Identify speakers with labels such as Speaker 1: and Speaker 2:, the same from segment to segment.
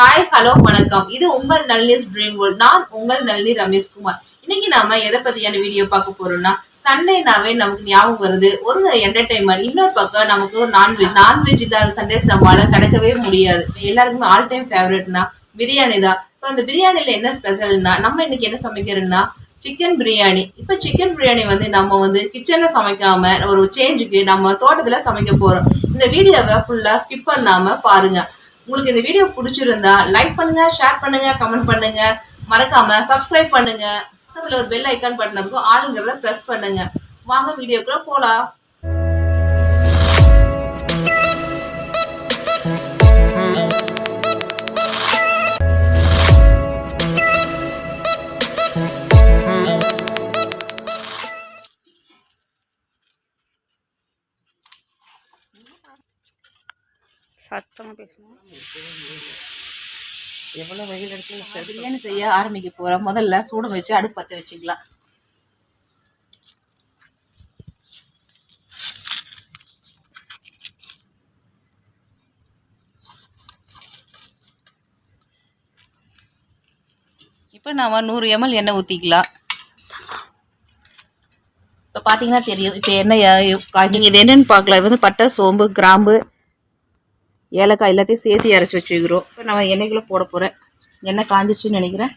Speaker 1: Hi hello வணக்கம். இது உங்கள் நளினிஸ் ட்ரீம் வேர்ல்ட் நான் உங்கள் நளினி ரமேஷ்குமார் இன்னைக்கு நாம எதை பத்தியான வீடியோ பார்க்க போறோம்னா சண்டேனாவே நமக்கு ஞாபகம் வருது. ஒரு என்டர்டைன்மெண்ட் இன்னொரு பக்கம் நமக்கு ஒரு நான்வெஜ் நான்வெஜ் இல்லாத சண்டேஸ் நம்மளால கிடக்கவே முடியாது. எல்லாருக்குமே ஆல் டைம் ஃபேவரட்னா பிரியாணி தான். இப்போ அந்த பிரியாணியில என்ன ஸ்பெஷல்னா நம்ம இன்னைக்கு என்ன சமைக்கிறோம்னா சிக்கன் பிரியாணி இப்போ சிக்கன் பிரியாணி வந்து நம்ம வந்து கிச்சன்ல சமைக்காம ஒரு சேஞ்சுக்கு நம்ம தோட்டத்துல சமைக்க போறோம். இந்த வீடியோவை ஃபுல்லா ஸ்கிப் பண்ணாம பாருங்க. உங்களுக்கு இந்த வீடியோ பிடிச்சிருந்தா லைக் பண்ணுங்க ஷேர் பண்ணுங்க கமெண்ட் பண்ணுங்க. மறக்காம சப்ஸ்கிரைப் பண்ணுங்க. பக்கத்துல ஒரு பெல் ஐக்கான் பட்டன் இருக்கும் ஆளுங்கிறத பிரஸ் பண்ணுங்க. வாங்க வீடியோக்குள்ள போலாம்.
Speaker 2: சத்தமாக பேசணும்
Speaker 1: எவ்வளவு வெயில் எடுத்து பிரியாணி செய்ய ஆரம்பிக்க போறோம் முதல்ல சூடம் வச்சு அடுப்பு பத்த வச்சுக்கலாம். இப்போ நாம நூறு எம்எல் எண்ணெய் ஊற்றிக்கலாம் இப்போ பார்த்தீங்கன்னா தெரியும். இப்போ எண்ணெய் நீங்கள் இது என்னென்னு பார்க்கலாம் இது வந்து பட்டை சோம்பு கிராம்பு ஏலக்காய் எல்லாத்தையும் சேர்த்து அரைச்சி வச்சுக்கிறோம். இப்போ நம்ம எண்ணெய்களை போட போகிறேன் எண்ணெய் காஞ்சிச்சுன்னு நினைக்கிறேன்.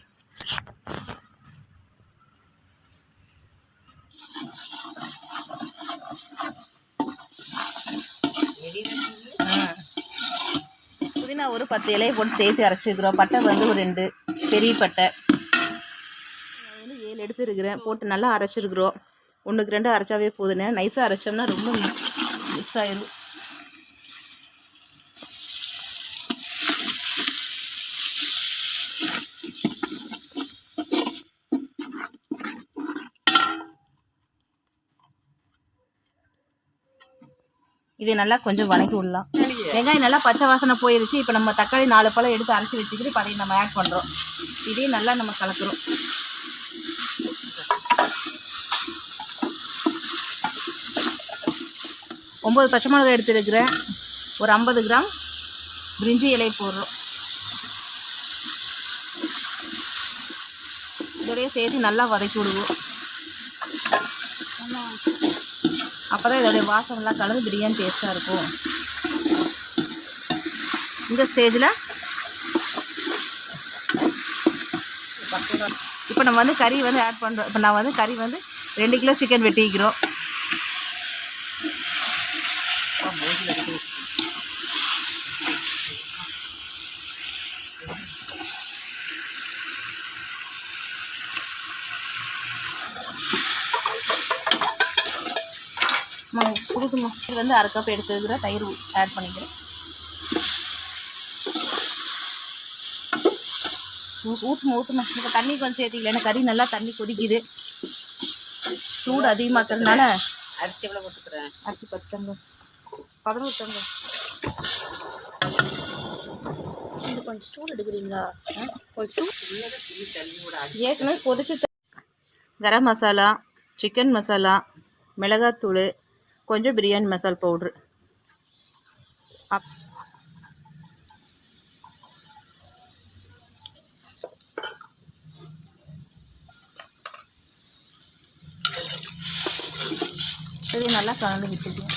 Speaker 1: புதினா ஒரு பத்து இலையை போட்டு சேர்த்து அரைச்சிக்கிறோம் பட்டை வந்து ஒரு ரெண்டு பெரிய பட்டை. நான் வந்து ஏழு எடுத்துருக்கிறேன். போட்டு நல்லா அரைச்சிருக்கிறோம். ஒன்றுக்கு ரெண்டு அரைச்சாவே போதுண்ணே நைஸாக அரைச்சோம்னா ரொம்ப மிக்ஸ் ஆயிரும். இது நல்லா கொஞ்சம் வணக்கி விடலாம். வெங்காயம் நல்லா பச்சை வாசனை போயிருச்சு. இப்போ நம்ம தக்காளி நாலு பழம் எடுத்து அரைச்சி வச்சுக்கிட்டு இப்போ நம்ம ஆட் பண்ணுறோம் இதையும் நல்லா நம்ம கலக்குறோம். ஒம்பது பச்சை மிளகாய் எடுத்துருக்கிறேன். ஒரு ஐம்பது கிராம் பிரிஞ்சி இலை போடுறோம். இதோடய சேர்த்து நல்லா வதக்கி விடுவோம். அப்போ தான் இதோடைய வாசனைலாம் கலந்து பிரியாணி டேஸ்ட்டாக இருக்கும். இந்த ஸ்டேஜில் இப்போ நம்ம வந்து கறி வந்து ஆட் பண்ணுறோம் இப்போ நான் வந்து கறி வந்து ரெண்டு கிலோ சிக்கன் வெட்டிக்கிறோம். கொடுக்குமா இது வந்து அரை கப் எடுத்துக்கிற தயிர் ஆட் பண்ணிக்கிறேன். ஊ- ஊத்துமா ஊத்துமா இப்போ தண்ணி கொஞ்சம் சேர்த்திக்கல ஏன்னா கறி நல்லா தண்ணி கொதிக்குது. சூடு அதிகமாக்குறதுனால
Speaker 2: அரிசி எவ்வளோ போட்டுக்கிறேன்?
Speaker 1: அரிசி பத்து தங்கம் பதினோரு தங்கம் இது கொஞ்சம் ஸ்டூல் எடுக்கிறீங்களா? கொஞ்சம் ஏற்கனவே கொதிச்சு கரம் மசாலா சிக்கன் மசாலா மிளகாத்தூள் கொஞ்சம் பிரியாணி மசால் பவுட்ரு. அப் இது நல்லா கலந்து விட்டுருக்கேன்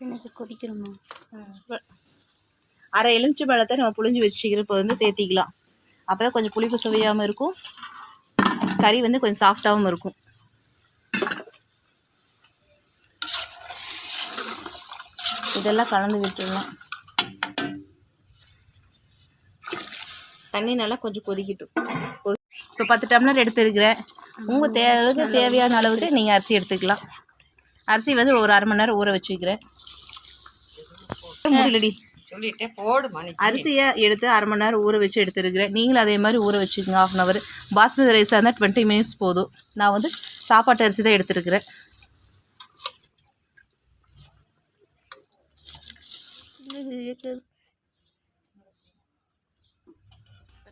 Speaker 2: எனக்கு கொதிக்கணுமா?
Speaker 1: அரை எலுமிச்சை பழத்தை நம்ம புளிஞ்சு வச்சுக்கிற இப்போ வந்து சேர்த்திக்கலாம். அப்போ தான் கொஞ்சம் புளிப்பு சுவையாகவும் இருக்கும். கறி வந்து கொஞ்சம் சாஃப்டாகவும் இருக்கும். இதெல்லாம் கலந்து விட்டுடலாம். தண்ணி நல்லா கொஞ்சம் கொதிக்கட்டும். இப்போ பத்து டம்ளர் எடுத்துருக்கிறேன். உங்கள் தேவைக்கு தேவையான அளவுக்கு நீங்கள் அரிசி எடுத்துக்கலாம். அரிசி வந்து ஒரு அரை மணி நேரம் ஊற வச்சுக்கிறேன். முடியலடி.
Speaker 2: சொல்லிட்டே போடு மணி
Speaker 1: அரிசியை எடுத்து அரை மணி நேரம் ஊற வச்சு எடுத்துருக்கிறேன். நீங்களும் அதே மாதிரி ஊற வச்சுக்கோங்க ஆஃப் அன் அவர் பாஸ்மதி ரைஸாக இருந்தால் டுவெண்ட்டி மினிட்ஸ் போதும். நான் வந்து சாப்பாட்டு அரிசி தான் எடுத்துருக்கிறேன்.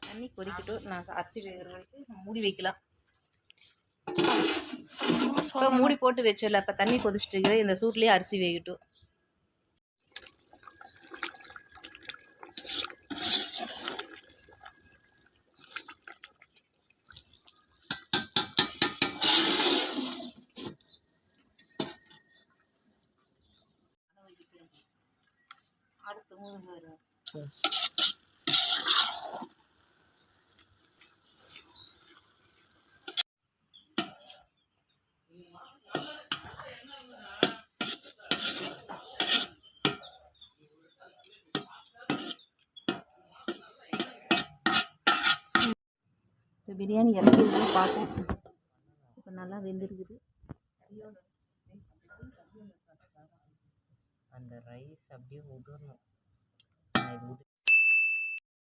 Speaker 1: தண்ணி கொதிக்கட்டும். நான் அரிசி வேகிற வரைக்கும் மூடி வைக்கலாம். இப்போ மூடி போட்டு வச்சிடல. இப்போ தண்ணி கொதிச்சிட்டு இருக்கிறேன் இந்த சூட்லேயே அரிசி வேகட்டும்.
Speaker 2: அடுத்து மூணு
Speaker 1: வரும். பிரியாணி இறக்கி பார்த்தேன் இப்போ நல்லா வெந்திருக்குது.
Speaker 3: அந்த ரைஸ் அப்படியே உதிரணும் நான் இது